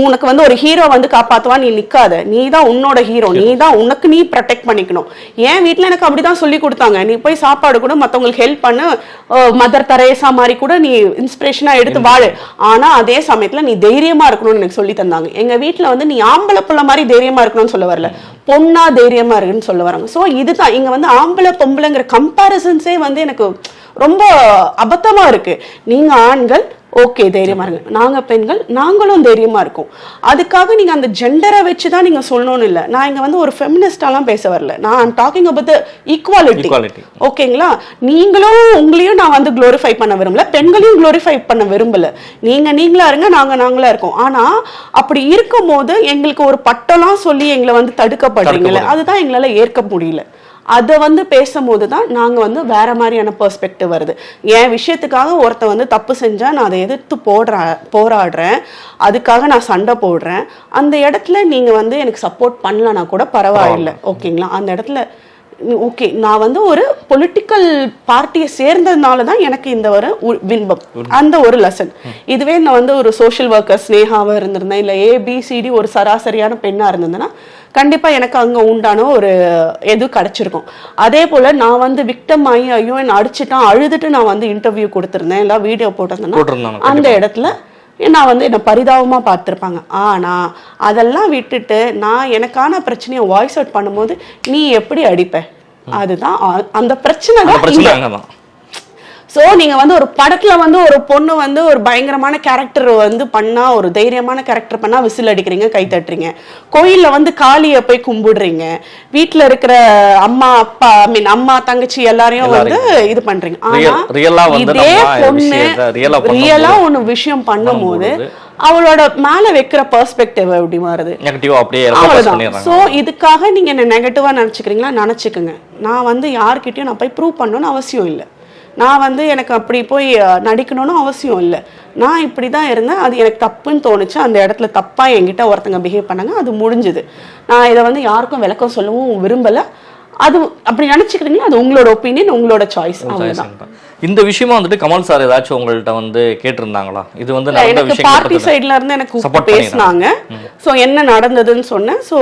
உனக்கு வந்து ஒரு ஹீரோ வந்து காப்பாத்துவா நீ நிக்காத. நீ தான் உன்னோட ஹீரோ நீ தான் உனக்கு நீ ப்ரொடெக்ட் பண்ணிக்கணும். என் வீட்ல எனக்கு அப்படிதான் சொல்லி கொடுத்தாங்க. நீ போய் சாப்பாடு கூட மத்தவங்களுக்கு ஹெல்ப் பண்ணு. மதர் தரேசா மாதிரி கூட நீ இன்ஸ்பிரேஷனா எடுத்து வாழு. ஆனா அதே சமயத்துல நீ தைரியமா இருக்கணும்னு எனக்கு சொல்லி தந்தாங்க. எங்க வீட்ல வந்து நீ ஆம்பளை புள்ள மாதிரி தைரியமா இருக்கணும்னு சொல்ல வரல. பொண்ணா தைரியமா இருக்குன்னு சொல்ல வராங்க. சோ இதுதான். இங்க வந்து ஆம்பளை பொம்பளைங்கிற கம்பாரிசன்ஸே வந்து எனக்கு ரொம்ப அபத்தமா இருக்கு. நீங்க ஆண்கள் ஓகே தைரியமா இருங்க. நாங்க பெண்கள் நாங்களும் தைரியமா இருக்கோம். அதுக்காக நீங்க அந்த ஜெண்டரை வச்சு தான் நீங்க சொல்லணும்னு இல்லை. நான் இங்க வந்து ஒரு ஃபெமினிஸ்டாலாம் பேச வரல. நான் டாக்கிங் அபவுட் ஈக்குவாலிட்டி ஓகேங்களா? நீங்களும் உங்களையும் நான் வந்து க்ளோரிஃபை பண்ண விரும்பல. பெண்களையும் க்ளோரிஃபை பண்ண விரும்பல. நீங்க நீங்களா இருங்க நாங்க நாங்களா இருக்கோம். ஆனா அப்படி இருக்கும்போது எங்களுக்கு ஒரு பட்டம்லாம் சொல்லி எங்களை வந்து தடுக்கப்படுறீங்களே அதுதான் எங்களால ஏற்க முடியல. அதை வந்து பேசும்போது தான் நாங்கள் வந்து வேற மாதிரியான பெர்ஸ்பெக்டிவ் வருது. என் விஷயத்துக்காக ஒருத்தன் வந்து தப்பு செஞ்சா நான் அதை எதிர்த்து போடுறேன் போராடுறேன். அதுக்காக நான் சண்டை போடுறேன். அந்த இடத்துல நீங்கள் வந்து எனக்கு சப்போர்ட் பண்ணலனா கூட பரவாயில்லை. ஓகேங்களா? அந்த இடத்துல ஓகே நான் வந்து ஒரு பொலிட்டிக்கல் பார்ட்டியை சேர்ந்ததுனால தான் எனக்கு இந்த ஒரு வின்பம். அந்த ஒரு லெசன் இதுவே நான் வந்து ஒரு சோஷியல் ஒர்க்கர் ஸ்னேகாவாக இருந்திருந்தேன். இல்லை ஏபிசிடி ஒரு சராசரியான பெண்ணாக இருந்ததுன்னா கண்டிப்பா எனக்கு அங்க உண்டான ஒரு எது கிடைச்சிருக்கும். அதே போல நான் வந்து விக்டம் ஆகி ஐயோ என்ன அடிச்சுட்டான் அழுதுட்டு நான் வந்து இன்டர்வியூ கொடுத்துருந்தேன் இல்லை வீடியோ போட்டிருந்தேன்னா அந்த இடத்துல நான் வந்து என்னை பரிதாபமா பார்த்துருப்பாங்க. ஆனா அதெல்லாம் விட்டுட்டு நான் எனக்கான பிரச்சனையை வாய்ஸ் அவுட் பண்ணும்போது நீ எப்படி அடிப்ப? அதுதான் அந்த பிரச்சனை தான் பிரச்சனை இங்க அங்கதான் சோ நீங்க வந்து ஒரு படத்துல வந்து ஒரு பொண்ணு வந்து ஒரு பயங்கரமான கேரக்டர் வந்து பண்ணா ஒரு தைரியமான கேரக்டர் பண்ணா விசில் அடிக்கிறீங்க கை தட்டுறீங்க. கோயில்ல வந்து காளிய போய் கும்பிடுறீங்க. வீட்ல இருக்கிற அம்மா அப்பா ஐ மீன் அம்மா தங்கச்சி எல்லாரையும் வந்து இது பண்றீங்க. ஆனா Real- real ஆ வந்து இதே பொண்ணு விஷயத்தை real ஆ பண்ணும்போது- ரியலா ஒண்ணு விஷயம் பண்ணும்போது அவளோட மேல வைக்கிற பெர்ஸ்பெக்டிவ் எப்படி மாறுது? அவ்வளவுதான். சோ இதுக்காக நீங்க என்ன நெகட்டிவா நினைச்சுக்கிறீங்களா? நினைச்சுக்கோங்க. நான் வந்து யார்கிட்டயும் நான் போய் ப்ரூவ் பண்ணணும்னு அவசியம் இல்லை. நான் வந்து எனக்கு அப்படி போய் நடிக்கணும்னு அவசியம் இல்லை. நான் இப்படி தான் இருந்தேன். அது எனக்கு தப்புன்னு தோணுச்சு. அந்த இடத்துல தப்பா என்கிட்ட ஒருத்தங்க பிஹேவ் பண்ணாங்க. அது முடிஞ்சுது. நான் இதை வந்து யாருக்கும் விளக்கம் சொல்லவும் விரும்பல. அது அப்படி நினைச்சுக்கிறீங்களா? அது உங்களோட ஒப்பீனியன் உங்களோட சாய்ஸ் அவ்வளவுதான். இந்த விஷயமா வந்துட்டு கமல் சார் ஏதாச்சும் உங்கள்ட்ட வந்து கேட்டிருந்தாங்களா? இது வந்து எனக்கு பார்ட்டி சைடுல இருந்து எனக்கு கூப்பிட்டு பேசினாங்க. சோ என்ன நடந்ததுன்னு சொன்னேன். சோ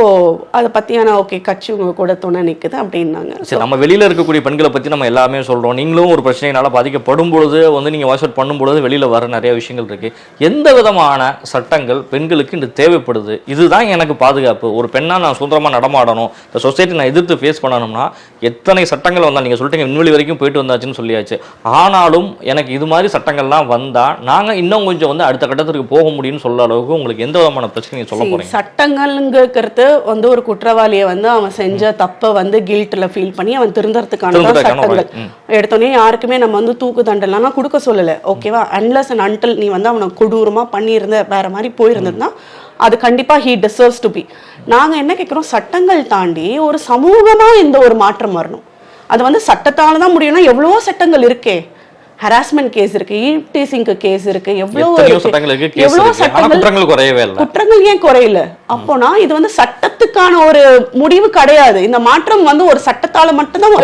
அதை பத்தியான ஓகே கட்சி உங்க கூட துணை நிக்குது அப்படின்னாங்க. சரி நம்ம வெளியில இருக்கக்கூடிய பெண்களை பத்தி நம்ம எல்லாமே சொல்றோம். நீங்களும் ஒரு பிரச்சனையினால பாதிக்கப்படும் பொழுது வந்து நீங்க வாஷ் அவுட் பண்ணும் பொழுது வெளியில வர நிறைய விஷயங்கள் இருக்கு. எந்த விதமான சட்டங்கள் பெண்களுக்கு இன்று தேவைப்படுது? இதுதான் எனக்கு பாதுகாப்பு. ஒரு பெண்ணா நான் சுதந்திரமா நடமாடணும். இந்த சொசைட்டி நான் எதிர்த்து ஃபேஸ் பண்ணணும்னா எத்தனை சட்டங்கள் வந்தா நீங்க சொல்லிட்டீங்க விண்வெளி வரைக்கும் போயிட்டு வந்தாச்சுன்னு சொல்லியாச்சு. ஆனாலும் எனக்கு இது மாதிரி சட்டங்கள்லாம் வந்தா நாங்க இன்னும் கொஞ்சம் வந்து அடுத்த கட்டத்துக்கு போக முடியும்னு சொல்ற அளவுக்கு உங்களுக்கு எந்த விதமான பிரச்சனையும் சொல்ல போறீங்க? சட்டங்கள்ங்கிறது வந்து ஒரு குற்றவாளியை வந்து அவன் செஞ்ச தப்பை வந்து கில்ட்ல ஃபீல் பண்ணி அவன் திருந்தறதுக்கான. சட்டங்கள். எடுத்தோடனே யாருக்குமே நம்ம வந்து தூக்கு தண்டனைலாம் கொடுக்க சொல்லல. ஓகேவா? அன்லஸ் அண்ட் அன்டில் நீ வந்து அவனை கொடூரமா பண்ணியிருந்த வேற மாதிரி போயிருந்ததுன்னா அது கண்டிப்பா ஹீ டிசர்வ்ஸ் டு பி நாங்க என்ன கேட்குறோம் சட்டங்கள் தாண்டி ஒரு சமூகமா இந்த ஒரு மாற்றம் வரணும். அது வந்து சட்டத்தால தான் முடியும்னா எவ்வளவோ சட்டங்கள் இருக்கே. ஹராஸ்மெண்ட் கேஸ் இருக்கு ஈவ்டீசிங்க்கு கேஸ் இருக்கு எவ்வளவோ எவ்வளவோ சட்டங்கள் குற்றங்கள் குறையவே இல்லை. குற்றங்கள் ஏன் குறையல? அப்போனா இது வந்து சட்டத்துக்கான ஒரு முடிவு கிடையாது. இந்த மாற்றம் வந்து ஒரு சட்டத்தால மட்டும்தான்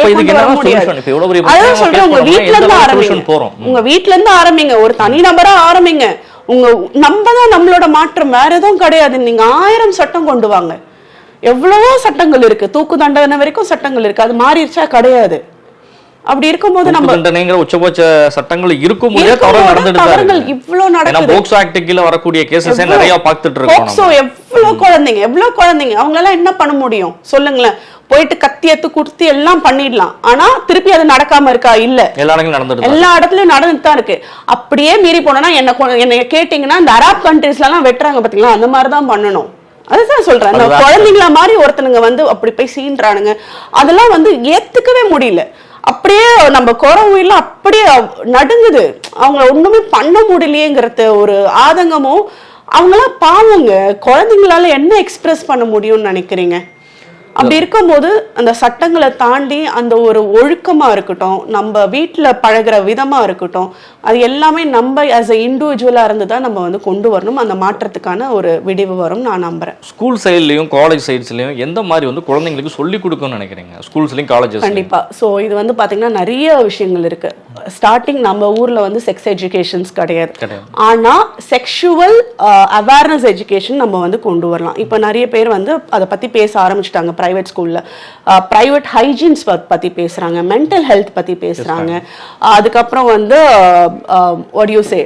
அதான் சொல்றேன் உங்க வீட்ல இருந்து ஆரம்பிங்க. உங்க வீட்ல இருந்து ஆரம்பிங்க. ஒரு தனிநபரா ஆரம்பிங்க. உங்க நம்ம தான் நம்மளோட மாற்றம். வேற எதுவும் கிடையாது நீங்க ஆயிரம் சட்டம் கொண்டு வாங்க. எவ்வளவோ சட்டங்கள் இருக்கு. தூக்கு தண்டனை வரைக்கும் சட்டங்கள் இருக்கு. அது மாறிடுச்சா? கிடையாது. அப்படி இருக்கும்போது நம்ம தண்டனைங்கிற உச்சபட்ச சட்டங்கள் இருக்கும் தவறுகள் ஏன்னா நடக்குது. போக்சோ ஆக்ட் கீழ வரக்கூடிய கேசஸே நிறைய பார்த்துட்டு இருக்கோம் போக்சோ. எவ்வளவு குழந்தைங்க எவ்வளவு குழந்தைங்க? அவங்களால என்ன பண்ண முடியும்? சொல்லுங்களேன். போயிட்டு கத்தி எடுத்து குடுத்து எல்லாம் பண்ணிடலாம். ஆனா திருப்பி அது நடக்காம இருக்கா? இல்ல. எல்லா இடங்களும் நடந்துட்டு எல்லா இடத்துலயும் நடந்துட்டு தான் இருக்கு. அப்படியே மீறி போனோம்னா என்ன என்னை கேட்டீங்கன்னா இந்த அரப் கண்ட்ரீஸ்ல எல்லாம் வெட்டுறாங்க பாத்தீங்களா? அந்த மாதிரி தான் பண்ணணும். அதுதான் சொல்றேன். அந்த. குழந்தைங்கள மாதிரி ஒருத்தனுங்க வந்து அப்படி போய் சீன்றானுங்க. அதெல்லாம் வந்து ஏத்துக்கவே முடியல. அப்படியே நம்ம குறை உயிரில அப்படியே நடுங்குது. அவங்க ஒண்ணுமே பண்ண முடியலையேங்கிறது ஒரு ஆதங்கமும் அவங்களாம் பாவங்க. குழந்தைங்களால என்ன எக்ஸ்பிரஸ் பண்ண முடியும்னு நினைக்கிறீங்க? அப்படி இருக்கும்போது அந்த சட்டங்களை தாண்டி அந்த ஒரு ஒழுக்கமா இருக்கட்டும் நம்ம வீட்ல பழகுற விதமா இருக்கட்டும் அது எல்லாமே நம்ம ஆஸ் அ இண்டிவிஜுவலா இருந்து தான் நம்ம வந்து கொண்டு வரணும். அந்த மாற்றத்துக்கான ஒரு விடிவு வரும் நான் நம்புறேன். ஸ்கூல் சைட்லயும் காலேஜ் சைட்ஸ்லயும் எந்த மாதிரி வந்து குழந்தைங்களுக்கு சொல்லி கொடுக்கணும்னு நினைக்கிறீங்க? ஸ்கூல்ஸ்லயும் காலேஜஸ் கண்டிப்பா. ஸோ இது வந்து பாத்தீங்கன்னா நிறைய விஷயங்கள் இருக்கு. ஸ்டார்டிங் நம்ம ஊர்ல வந்து செக்ஸ் எஜுகேஷன்ஸ் கிடையாது. கிடையாது. ஆனா செக்ஷுவல் அவேர்னஸ் எஜுகேஷன் நம்ம வந்து கொண்டு வரலாம். இப்போ நிறைய பேர் வந்து அதை பத்தி பேச ஆரம்பிச்சிட்டாங்க. பிரைவேட் ஸ்கூல்ல பிரைவேட் ஹைஜீன்ஸ் பத்தி பேசுறாங்க மென்டல் ஹெல்த் பத்தி பேசுறாங்க. அஹ் அதுக்கப்புறம் வந்து ஒடியூ சே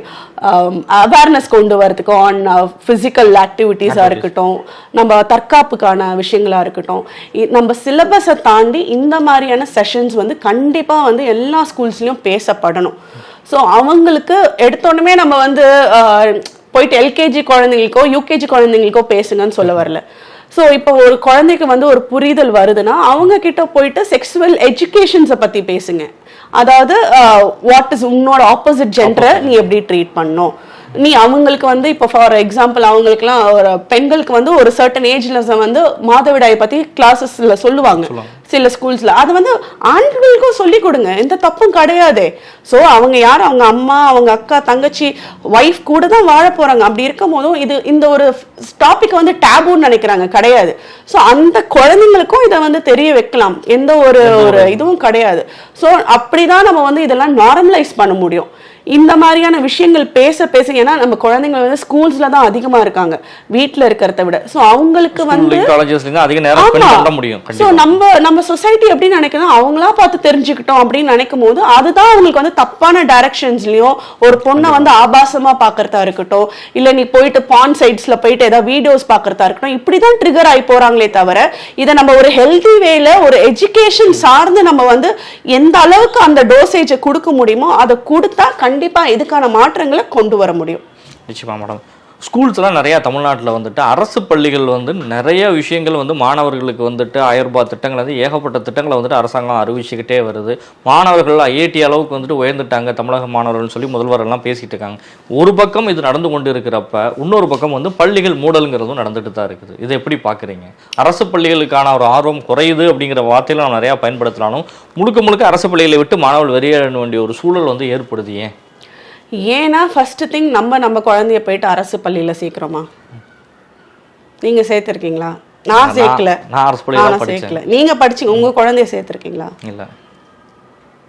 அவேர்னஸ் கொண்டு வரதுக்கு ஆன் ஃபிசிக்கல் ஆக்டிவிட்டீஸாக இருக்கட்டும் நம்ம தற்காப்புக்கான விஷயங்களா இருக்கட்டும் நம்ம சிலபஸை தாண்டி இந்த மாதிரியான செஷன்ஸ் வந்து கண்டிப்பா வந்து எல்லா ஸ்கூல்ஸ்லயும் பேசப்படணும். ஸோ அவங்களுக்கு எடுத்தோடனே நம்ம வந்து போயிட்டு எல்கேஜி குழந்தைங்களுக்கோ யூகேஜி குழந்தைங்களுக்கோ பேசுங்கன்னு சொல்ல வரல. ஸோ இப்போ ஒரு குழந்தைக்கு வந்து ஒரு புரிதல் வருதுன்னா அவங்க கிட்ட போயிட்டு செக்ஸுவல் எஜுகேஷன்ஸை பத்தி பேசுங்க. அதாவது வாட் இஸ் உன்னோட ஆப்போசிட் ஜென்டரை நீ எப்படி ட்ரீட் பண்ணணும்? நீ அவங்களுக்கு வந்து இப்போ ஃபார் எக்ஸாம்பிள் அவங்களுக்குலாம் ஒரு பெண்களுக்கு வந்து ஒரு சர்டன் ஏஜ்ல வந்து மாதவிடாயை பத்தி கிளாஸஸ்ல சொல்லுவாங்க. சில ஸ்கூல்ஸ்ல அது வந்து ஆண்களுக்கும் சொல்லி கொடுங்க. எந்த தப்பும் கிடையாதே. ஸோ அவங்க யார்? அவங்க அம்மா அவங்க அக்கா தங்கச்சி ஒய்ஃப் கூட தான் வாழ போறாங்க. அப்படி இருக்கும் போதும் இது இந்த ஒரு டாபிக் வந்து டேபுன்னு நினைக்கிறாங்க. கிடையாது. ஸோ அந்த குழந்தைங்களுக்கும் இதை வந்து தெரிய வைக்கலாம். எந்த ஒரு ஒரு இதுவும் கிடையாது. ஸோ அப்படிதான் நம்ம வந்து இதெல்லாம் நார்மலைஸ் பண்ண முடியும். இந்த மாதிரியான விஷயங்கள் பேச பேச ஏன்னா நம்ம குழந்தைங்க வந்து ஸ்கூல்ஸ்ல தான் அதிகமா இருக்காங்க. வீட்ல இருக்கிறத விட. ஸோ அவங்களுக்கு வந்து அதிக நேரம் முடியும். ஸோ நம்ம நம்ம சொசைட்டி எப்படி நினைக்கணும் அவங்களா பார்த்து தெரிஞ்சுக்கிட்டோம் அப்படின்னு நினைக்கும் போது அதுதான் அவங்களுக்கு வந்து தப்பான டைரக்ஷன்ஸ்லயும் ஒரு பொண்ணை வந்து ஆபாசமா பார்க்கறதா இருக்கட்டும் இல்ல நீ போயிட்டு பான் சைட்ஸ்ல போயிட்டு ஏதாவது வீடியோஸ் பார்க்கறதா இருக்கட்டும் இப்படிதான் ட்ரிகர் ஆகி போறாங்களே தவிர இதை நம்ம ஒரு ஹெல்தி வேல ஒரு எஜுகேஷன் சார்ந்து நம்ம வந்து எந்த அளவுக்கு அந்த டோசேஜை கொடுக்க முடியுமோ அதை கொடுத்தா கண்டிப்பா இதுக்கான மாற்றங்களை கொண்டு வர முடியும். நிச்சயமா மேடம் ஸ்கூல்ஸ்லாம் நிறையா தமிழ்நாட்டில் வந்துட்டு அரசு பள்ளிகள் வந்து நிறைய விஷயங்கள் வந்து மாணவர்களுக்கு வந்துட்டு ஆயிரம் ரூபாய் திட்டங்கள் வந்து ஏகப்பட்ட திட்டங்களை வந்துட்டு அரசாங்கம் அறிவிச்சுக்கிட்டே வருது. மாணவர்கள் ஐஐடி அளவுக்கு வந்துட்டு உயர்ந்துட்டாங்க தமிழக மாணவர்கள்னு சொல்லி முதல்வரெல்லாம் பேசிகிட்டு இருக்காங்க. ஒரு பக்கம் இது நடந்து கொண்டு இருக்கிறப்ப இன்னொரு பக்கம் வந்து பள்ளிகள் மூடலுங்கிறதும் நடந்துட்டு தான் இருக்குது. இதை எப்படி பார்க்குறீங்க? அரசு பள்ளிகளுக்கான ஒரு ஆர்வம் குறையுது அப்படிங்கிற வார்த்தையில நம்ம நிறையா பயன்படுத்தினாலும் முழுக்க முழுக்க அரசு பள்ளிகளை விட்டு மாணவர்கள் வெளியேற வேண்டிய ஒரு சூழல் வந்து ஏற்படுது ஏன்? ஏன்னா ஃபர்ஸ்ட் திங் நம்ம நம்ம குழந்தைய போயிட்டு அரசு பள்ளியில சேர்க்கிறோமா? நீங்க சேர்த்திருக்கீங்களா? நான் சேர்க்கல. நான். சேர்க்கல. நீங்க படிச்சீங்க உங்க குழந்தைய சேர்த்திருக்கீங்களா? இல்லை.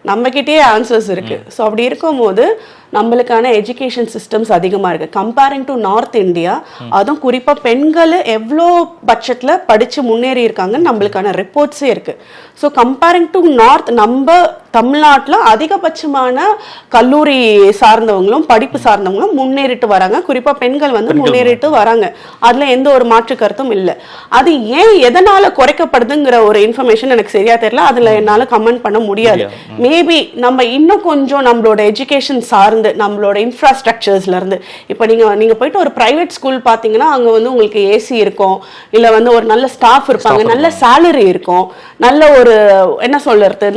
நம்ம கிட்டயே ஆன்சர்ஸ் இருக்கு ஸோ அப்படி இருக்கும்போது நம்மளுக்கான எஜுகேஷன் சிஸ்டம்ஸ் அதிகமாக இருக்குது கம்பேரிங் டு நார்த் இந்தியா அதுவும் குறிப்பாக பெண்கள் எவ்வளோ பட்சத்தில் படித்து முன்னேறி இருக்காங்கன்னு நம்மளுக்கான ரிப்போர்ட்ஸே இருக்குது ஸோ கம்பேரிங் டு நார்த் நம்ம தமிழ்நாட்டில் அதிகபட்சமான கல்லூரி சார்ந்தவங்களும் படிப்பு சார்ந்தவங்களும் முன்னேறிட்டு வராங்க. குறிப்பாக பெண்கள் வந்து முன்னேறிட்டு வராங்க. அதில் எந்த ஒரு மாற்று கருத்தும் இல்லை. அது ஏன் எதனால குறைக்கப்படுதுங்கிற ஒரு இன்ஃபர்மேஷன் எனக்கு சரியா தெரியல. அதில் என்னால் கமெண்ட் பண்ண முடியாது. மேபி நம்ம இன்னும் கொஞ்சம் நம்மளோட எஜுகேஷன் சார்ந்து நம்மளோட இன்ஃப்ராஸ்ட்ரக்சர்ஸ்ல இருந்து. இப்போ நீங்க நீங்க போயிட்டு ஒரு பிரைவேட் ஸ்கூல் பார்த்தீங்கன்னா அங்க வந்து உங்களுக்கு ஏசி இருக்கும். இல்ல வந்து ஒரு நல்ல ஸ்டாஃப் இருப்பாங்க. நல்ல salary இருக்கும். நல்ல ஒரு என்ன சொல்றது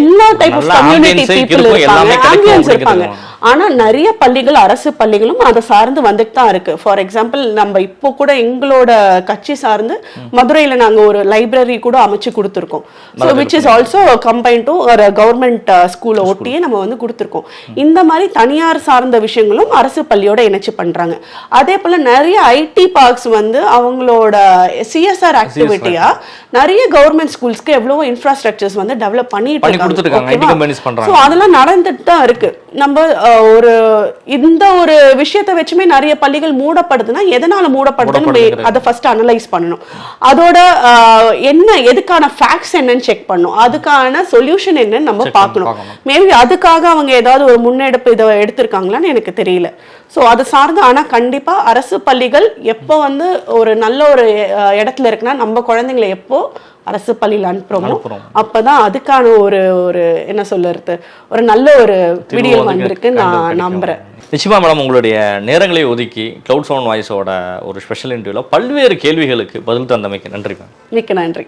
எல்லா டைப் ஆஃப் கம்யூனிட்டி பீப்புள் இருப்பாங்க. ஆம்பியன்ஸ் இருப்பாங்க. அப்படிங்கிறது ஆனா நிறைய பள்ளிகள் அரசு பள்ளிகளும் அதை சார்ந்து வந்துட்டு தான் இருக்கு. ஃபார் எக்ஸாம்பிள் நம்ம இப்போ கூட எங்களோட கட்சி சார்ந்து மதுரையில நாங்க ஒரு லைப்ரரி கூட அமைச்சு கொடுத்துருக்கோம். So which is also combine to ஒரு கவர்மெண்ட் ஸ்கூலை ஒட்டியே நம்ம வந்து கொடுத்துருக்கோம். இந்த மாதிரி தனியார் சார்ந்த விஷயங்களும் அரசு பள்ளியோட இணைச்சு பண்றாங்க. அதே போல நிறைய ஐடி பார்க்ஸ் வந்து அவங்களோட சிஎஸ்ஆர் ஆக்டிவிட்டியா நிறைய கவர்மெண்ட் ஸ்கூல்ஸ்க்கு எவ்வளவோ இன்ஃப்ராஸ்ட்ரக்சர்ஸ் வந்து டெவலப் பண்ணிட்டு. So, அதெல்லாம் நடந்துட்டு தான் இருக்கு. நம்ம ஒரு இந்த ஒரு விஷயத்தை வச்சுமே நிறைய பள்ளிகள் மூடப்படுதுன்னா எதனால மூடப்படுதுன்னு அதை ஃபர்ஸ்ட் அனலைஸ் பண்ணணும். அதோட என்ன எதுக்கான ஃபேக்ட்ஸ் என்னன்னு செக் பண்ணணும். அதுக்கான சொல்யூஷன் என்னன்னு நம்ம பார்க்கணும். மேபி அதுக்காக அவங்க ஏதாவது ஒரு முன்னெடுப்பு இதை எடுத்திருக்காங்களான்னு எனக்கு தெரியல. ஸோ அது சார்ந்து ஆனா கண்டிப்பா அரசு பள்ளிகள் எப்போ வந்து ஒரு நல்ல ஒரு இடத்துல இருக்குன்னா நம்ம குழந்தைங்களை எப்போ அரசு பள்ளியில் அனுப்புறோமோ? அனுப்புறோம். அப்பதான் அதுக்கான ஒரு ஒரு என்ன சொல்றது ஒரு நல்ல ஒரு விடியல் வந்திருக்கு. நான் நம்புறேன். நிச்சயமா மேடம் உங்களுடைய நேரங்களை ஒதுக்கி கிளவுட் சவுண்ட் வாய்ஸோட ஒரு ஸ்பெஷல் இன்டர்வியூல பல்வேறு கேள்விகளுக்கு பதில் தந்தமைக்கு நன்றி மேம். மிக்க நன்றி.